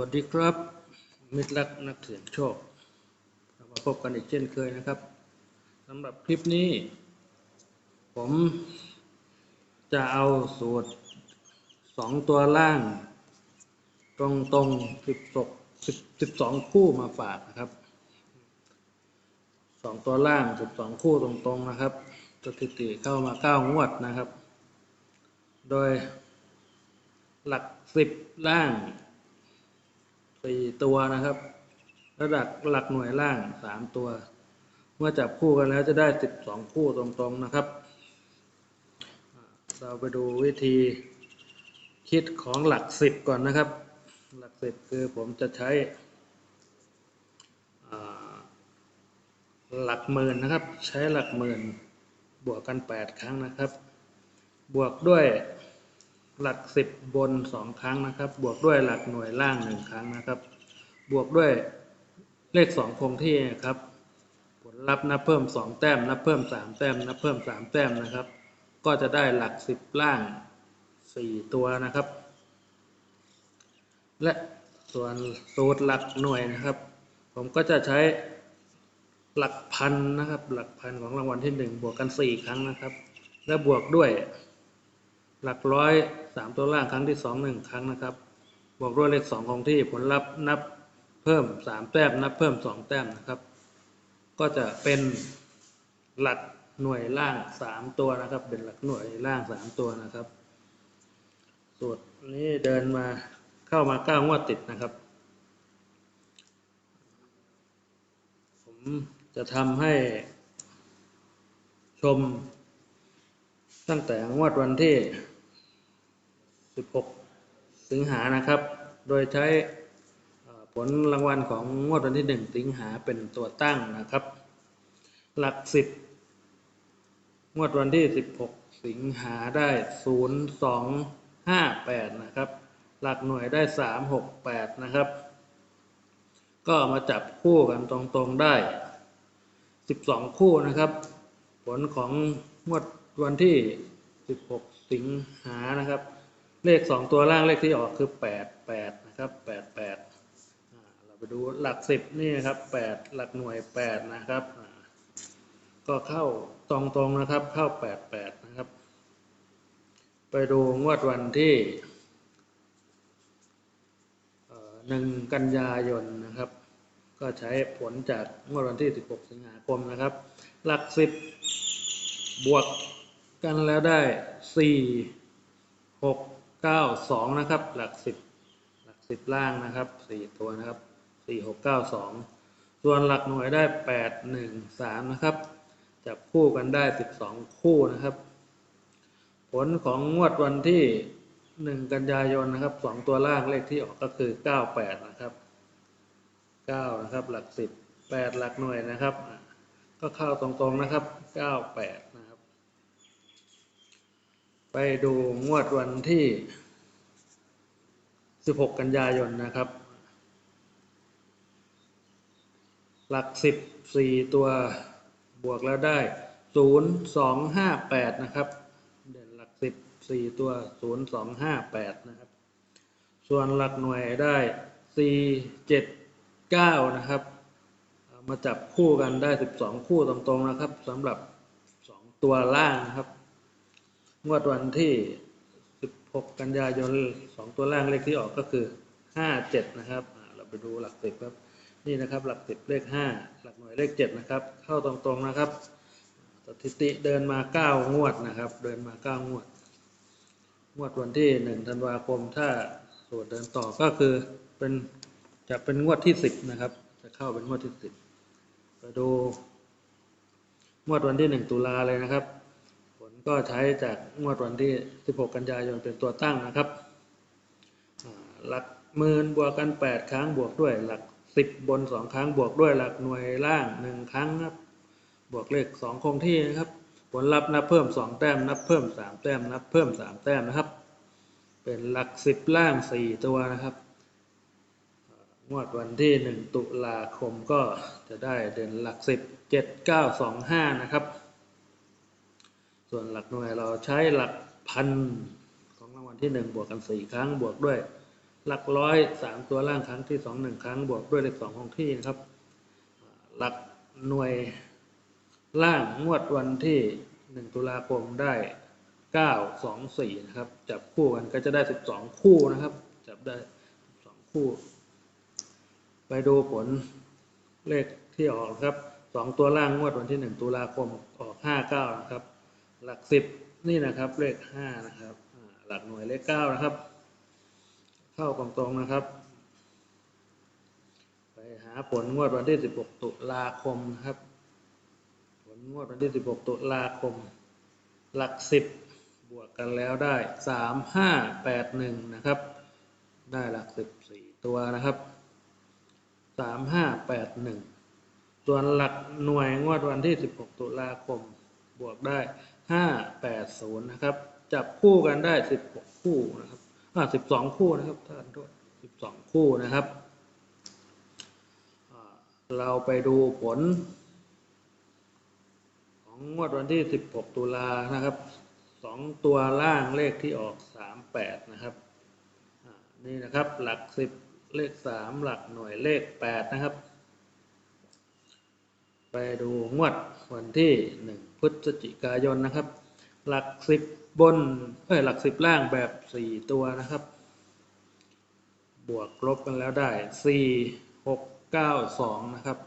วัสดีครับ มิตรรักนักเสี่ยงโชคมาพบกันอีกเช่นเคยนะครับสำหรับคลิปนี้ ผมจะเอาสูตรสองตัวล่าง ตรงตรงสิบสองสิบสองคู่มาฝากนะครับสองตัวล่างสิบสองคู่ตรงตรงๆนะครับสถิติเข้ามาเก้างวดนะครับ โดยหลักสิบล่าง สี่ตัวนะครับ ระดับหลักหน่วยล่างสามตัว เมื่อจับคู่กันแล้วจะได้สิบสองคู่ตรงๆนะครับ เราไปดูวิธีคิดของหลักสิบก่อนนะครับ หลักสิบคือผมจะใช้หลักหมื่นนะครับ ใช้หลักหมื่นบวกกันแปดครั้งนะครับ บวกด้วย หลักสิบบนสองครั้งนะครับ บวกด้วยหลักหน่วยล่างหนึ่งครั้งนะครับ บวกด้วยเลขสองคงที่ครับ ผลลัพธ์นับเพิ่มสองแต้มนับเพิ่มสามแต้มนับเพิ่มสามแต้มนะครับ ก็จะได้หลักสิบล่างสี่ตัวนะครับ และส่วนสูตรหลักหน่วยนะครับ ผมก็จะใช้หลักพันนะครับ หลักพันของรางวัลที่หนึ่งบวกกันสี่ครั้งนะครับ และบวกด้วย หลักร้อยสามตัวล่างครั้งที่สองหนึ่งครั้งนะครับ บวกด้วยเลขสองคงที่ผลลัพธ์นับเพิ่มสามแต้มนับเพิ่มสองแต้มนะครับ ก็จะเป็นหลักหน่วยล่างสามตัวนะครับ เป็นหลักหน่วยล่างสามตัวนะครับสูตรนี้เดินมาเข้ามาเก้างวดติดนะครับ ผมจะทำให้ชมตั้งแต่งวดวันที่ 16 สิงหานะครับ โดยใช้ผลรางวัลของงวดวันที่ 1 สิงหาเป็นตัวตั้งนะครับ หลัก 10 งวดวันที่ 16 สิงหาได้ 0258 นะครับ หลักหน่วยได้ 368 นะครับ ก็มาจับคู่กันตรงๆได้ 12 คู่นะครับ ผลของงวดวันที่ 16 สิงหานะครับ เลข2ตัวล่างเลขที่ออกคือ88นะครับ88อ่าเราไปดูหลัก10นี่นะครับ8หลักหน่วย8นะครับ ก็เข้าตรงๆนะครับเข้า88นะครับ ไปดูงวดวันที่เอ่อ1กันยายนนะครับ ก็ใช้ผลจากงวดวันที่ 16 สิงหาคมนะครับ หลัก 10 บวกกันแล้วได้ 4 6 9 2นะครับ หลัก10หลัก10ล่างนะครับ4ตัวนะครับ4 6 9 2ส่วนหลักหน่วยได้8 1 3นะครับจับคู่กันได้12คู่นะครับ ผลของงวดวันที่1กันยายนนะครับ2ตัวล่างเลขที่ออกก็คือ98นะครับเก้านะครับ หลักสิบแปดหลักหน่วยนะครับ ก็เข้าตรงๆนะครับเก้าแปด ไปดูงวดวันที่สิบหกกันยายนนะครับ หลักสิบสี่ตัวบวกแล้วได้ศูนย์สองห้าแปดนะครับ เด่นหลักสิบสี่ตัวศูนย์สองห้าแปดนะครับ ส่วนหลักหน่วยได้สี่เจ็ดเก้านะครับามาจับคู่กันได้สิบสองคู่ตรงๆนะครับสำหรับสองตัวล่างนะครับ งวดวันที่สิบหกกันยายนสองตัวล่างเลขที่ออกก็คือห้าเจ็ดนะครับ เราไปดูหลักสิบครับ นี่นะครับหลักสิบเลขห้าหลักหน่วยเลขเจ็ดนะครับ เข้าตรงๆนะครับ สถิติเดินมาเก้างวดนะครับ เดินมาเก้างวด งวดวันที่หนึ่งธันวาคม ถ้าสูตรเดินต่อก็คือเป็นจะเป็นงวดที่สิบนะครับ จะเข้าเป็นงวดที่สิบไปดูงวดวันที่หนึ่งตุลาเลยนะครับ ก็ใช้จากงวดวันที่สิบหกกันยายนเป็นตัวตั้งนะครับ หลักหมื่นบวกกันแปดครั้งบวกด้วย หลักสิบนสองครั้งบวกด้วยหลักหน่วยล่างหนึ่งครั้งครับ บวกเลขสองคงที่นะครับ ผลลัพธ์นับเพิ่มสองแต้ม นับเพิ่มสามแต้ม นับเพิ่มสามแต้มนะครับ เป็นหลักสิบล่างสี่ตัวนะครับงวดวันที่หนึ่งตุลาคมก็จะได้เด่นหลักสิบเจ็ดเก้าสองห้านะครับ ส่วนหลักหน่วยเราใช้หลักพันของรางวัลที่หนึ่งบวกกันสี่ครั้งบวกด้วย หลักร้อยสามตัวล่างครั้งที่สองหนึ่งครั้งบวกด้วยเลขสองคงที่นะครับ หลักหน่วยล่างงวดวันที่หนึ่งตุลาคมได้เก้าสองสี่นะครับ จับคู่กันก็จะได้สิบสองคู่นะครับ จับได้สองคู่ ไปดูผลเลขที่ออกครับสองตัวล่างงวดวันที่หนึ่งตุลาคมออกห้าเก้านะครับ หลักสิบนี่นะครับเลขห้านะครับหลักหน่วยเลขเก้านะครับ เข้าตรงๆนะครับ ไปหาผลงวดวันที่16ตุลาคมนะครับ ผลงวดวันที่16ตุลาคม หลัก10บบวกกันแล้วได้3 5 8 1นะครับ ได้หลัก14ตัวนะครับ3 5 8 1ส่วนหลักหน่วยงวดวันที่16ตุลาคมบวกได้ 5 8 0นะครับ จับคู่กันได้ 16 คู่นะครับอ่า12 คู่นะครับท่านโทษ12 คู่นะครับเราไปดูผล ของงวดวันที่ 16 ตุลานะครับสองตัวล่างเลขที่ออก 38 นะครับนี่นะครับหลัก 10 เลข 3 หลักหน่วยเลข 8 นะครับ ไปดูงวดวันที่ 1 พฤศจิกายนนะครับ หลัก 10 บนเอ้ยหลัก 10 ล่างแบบ 4 ตัวนะครับ บวกลบกันแล้วได้ 4 6 9 2 นะครับ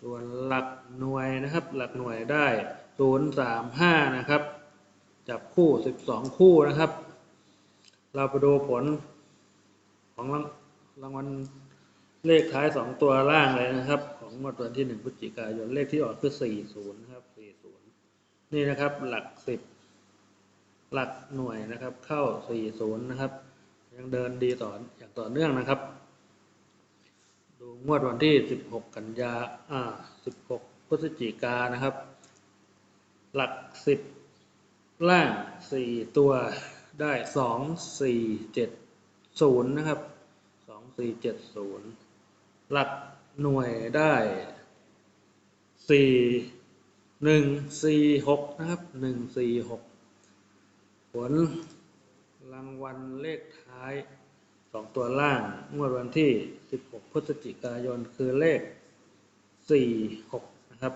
ส่วนหลักหน่วยนะครับ หลักหน่วยได้ 0 3 5 นะครับ จับคู่ 12 คู่นะครับ เราไปดูผลของรางวัลเลขท้าย 2 ตัวล่างเลยนะครับ ของงวดวันที่1พฤศจิกายนเลขที่ออกคือ40นะครับ40นี่นะครับหลัก10หลักหน่วยนะครับ เข้า40นะครับ ยังเดินดีต่ออย่างต่อเนื่องนะครับ ดูงวดวันที่16กันยาอ่า16พฤศจิกานะครับ หลัก10ล่าง4ตัวได้2 4 7 0นะครับ2 4 7 0หลัก หน่วยได้4 1 4 6นะครับ1 4 6ผลรางวัลเลขท้ายสองตัวล่างงวดวันที่16พฤศจิกายนคือเลข46นะครับ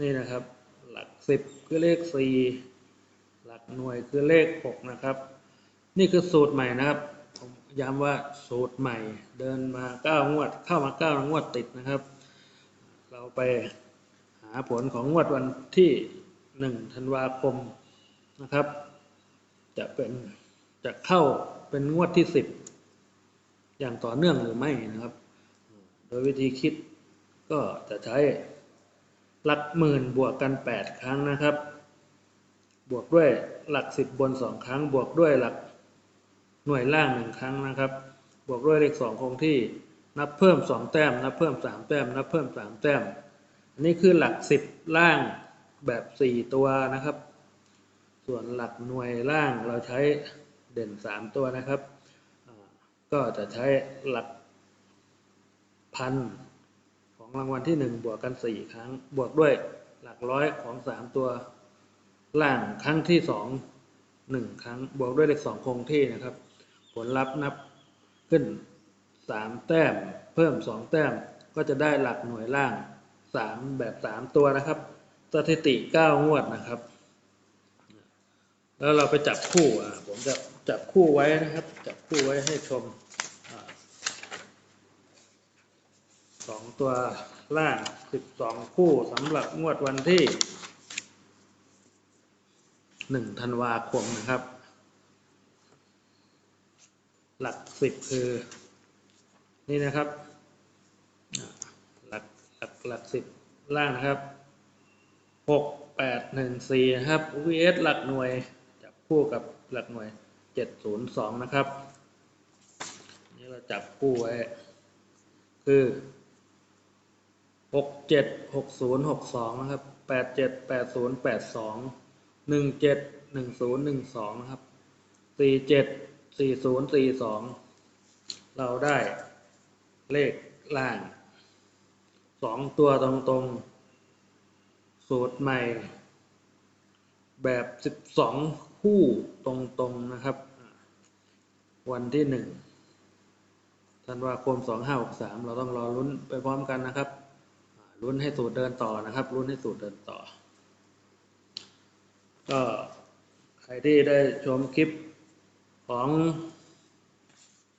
นี่นะครับหลัก10คือเลข4หลักหน่วยคือเลข6นะครับ นี่คือสูตรใหม่นะครับ ย้ำว่าสูตรใหม่เดินมา9งวด เข้ามา9งวดติดนะครับ เราไปหาผลของงวดวันที่1ธันวาคมนะครับ จะเป็นจะเข้าเป็นงวดที่สิบอย่างต่อเนื่องหรือไม่นะครับ โดยวิธีคิดก็จะใช้หลักหมื่นบวกกันแปดครั้งนะครับ บวกด้วยหลักสิบบนสองครั้ง บวกด้วยหลัก หน่วยล่างหนึ่งครั้งนะครับ บวกด้วยเลขสองคงที่ นับเพิ่มสองแต้ม นับเพิ่มสามแต้ม นับเพิ่มสามแต้ม อันนี้คือหลักสิบล่างแบบสี่ตัวนะครับ ส่วนหลักหน่วยล่างเราใช้เด่นสามตัวนะครับ ก็จะใช้หลักพันของรางวัลที่หนึ่งบวกกันสี่ครั้ง บวกด้วยหลักร้อยของสามตัวล่างครั้งที่สองหนึ่งครั้ง บวกด้วยเลขสองคงที่นะครับ ผลลัพธ์นับขึ้นสามแต้ม เพิ่มสองแต้ม ก็จะได้หลักหน่วยล่างสามแบบสามตัวนะครับ สถิติเก้างวดนะครับ แล้วเราไปจับคู่ผมจะจับคู่ไว้นะครับ จับคู่ไว้ให้ชมสองตัวล่างสิบสองคู่สำหรับงวดวันที่หนึ่งธันวาคมนะครับ หลักสิบคือ นี่นะครับ หลักหลักหลักสิบล่างนะครับหกแปดหนึ่งสี่นะครับ vs หลักหน่วยจับคู่กับหลักหน่วยเจ็ดศูนย์สองนะครับ นี่เราจับคู่ไว้ คือหกเจ็ดหกศูนย์หกสองนะครับแปดเจ็ดแปดศูนย์แปดสองหนึ่งเจ็ดหนึ่งศูนย์หนึ่งสองนะครับสี่เจ็ด สี่ศูนย์สี่สองเราได้เลขล่างสองตัวตรงๆ สูตรใหม่ แบบ 12 คู่ตรงๆ นะครับ วันที่หนึ่งธันวาคมสองห้าหกสามเราต้องรอลุ้นไปพร้อมกันนะครับลุ้นให้สูตรเดินต่อนะครับลุ้นให้สูตรเดินต่อ ก็ใครที่ได้ชมคลิป ของ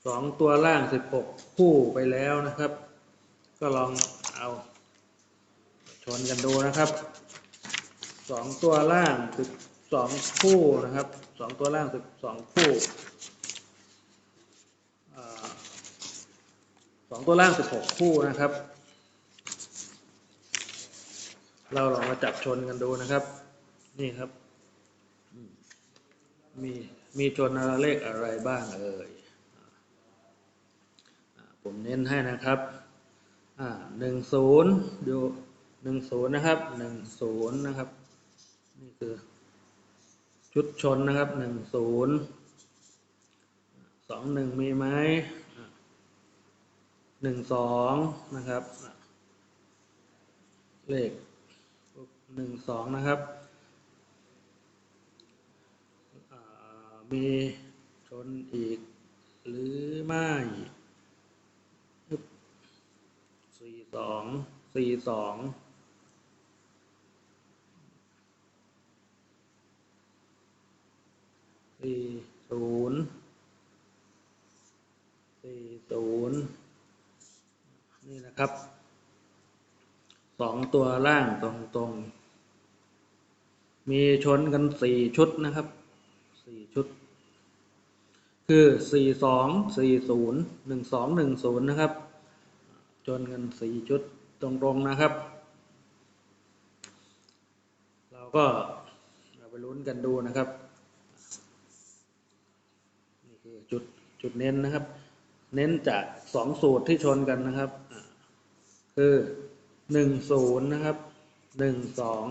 สองตัวล่างสิบหกคู่ไปแล้วนะครับ ก็ลองเอาชนกันดูนะครับสองตัวล่างสิบสองคู่นะครับสองตัวล่างสิบสองคู่สองตัวล่างสิบหกคู่นะครับ เราลองมาจับชนกันดูนะครับ นี่ครับ มี มีชนเลขอะไรบ้างเอ่ยผมเน้นให้นะครับหนึ่งศูนย์ดูหนึ่งศูนย์นะครับหนึ่งศูนย์นะครับ นี่คือชุดชนนะครับหนึ่งศูนย์สองหนึ่งมีไหมหนึ่งสองนะครับ เลขหนึ่งสองนะครับ อ่า มีชนอีก หรือไม่สี่สองสี่สองสี่ศูนย์สี่ศูนย์นี่นะครับสองตัวล่างตรงๆ มีชนกันสี่ชุดนะครับ สี่ชุด คือสี่สองสี่ศูนย์หนึ่งสองหนึ่งศูนย์นะครับชนกันสี่ชุดตรงๆนะครับ เราก็เอาไปลุ้นกันดูนะครับ นี่คือจุดจุดเน้นนะครับ เน้นจากสองสูตรที่ชนกันนะครับ คือหนึ่งศูนย์นะครับหนึ่งสอง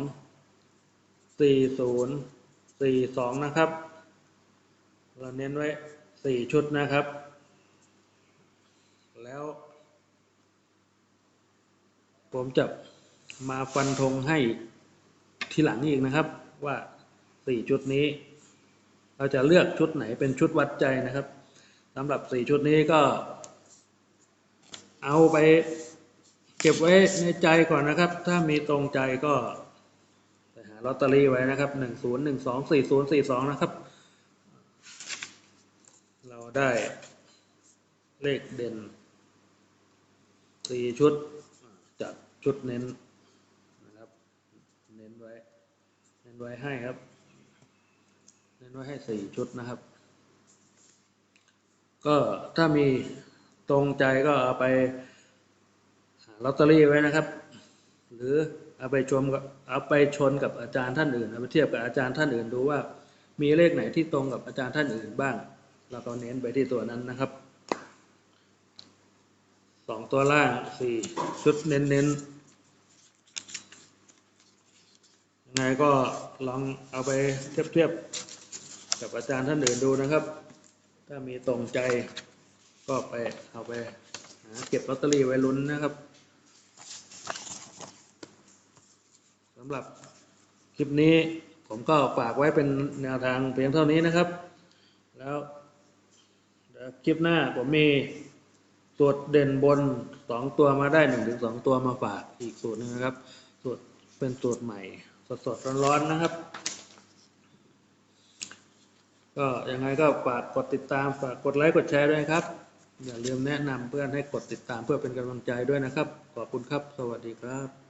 สี่ศูนย์สี่สองนะครับ เราเน้นไว้สี่ชุดนะครับ แล้ว ผมจะมาฟันธงให้ทีหลังอีกนะครับว่าสี่ชุดนี้ เราจะเลือกชุดไหนเป็นชุดวัดใจนะครับสำหรับสี่ชุดนี้ก็ เอาไปเก็บไว้ในใจก่อนนะครับ ถ้ามีตรงใจก็ไปหาลอตเตอรี่ไว้นะครับหนึ่งศูนย์หนึ่งสองสี่ศูนย์สี่สองนะครับ ได้เลขเด่นสี่ชุดจัดชุดเน้นนะครับ เน้นไว้ เน้นไว้ให้ครับ เน้นไว้ให้สี่ชุดนะครับ ก็ถ้ามีตรงใจก็เอาไปลอตเตอรี่ไว้นะครับ หรือเอาไปชมกับเอาไปชนกับอาจารย์ท่านอื่นเอาไปเทียบกับอาจารย์ท่านอื่นดูว่ามีเลขไหนที่ตรงกับอาจารย์ท่านอื่นบ้าง เราก็เน้นไปที่ตัวนั้นนะครับสองตัวล่างสี่ชุดเน้นๆยังไงก็ลองเอาไปเทียบเทียบๆกับอาจารย์ท่านอื่นดูนะครับ ถ้ามีตรงใจก็ไปเอาไปหาเก็บลอตเตอรี่ไว้ลุ้นนะครับสำหรับคลิปนี้ผมก็ฝากไว้เป็นแนวทางเพียงเท่านี้นะครับ แล้ว คลิปหน้าผมมีสูตรเด่นบนสองตัวมาได้หนึ่งถึงสองตัวมาฝากอีกสูตรหนึงนะครับสูตรเป็นสูตรใหม่ สดสดๆร้อนๆนะครับ ก็ยังไงก็ฝากกดติดตามฝากกดไลค์กดแชร์ด้วยครับ อย่าลืมแนะนำเพื่อนให้กดติดตามเพื่อเป็นกำลังใจด้วยนะครับ ขอบคุณครับ สวัสดีครับ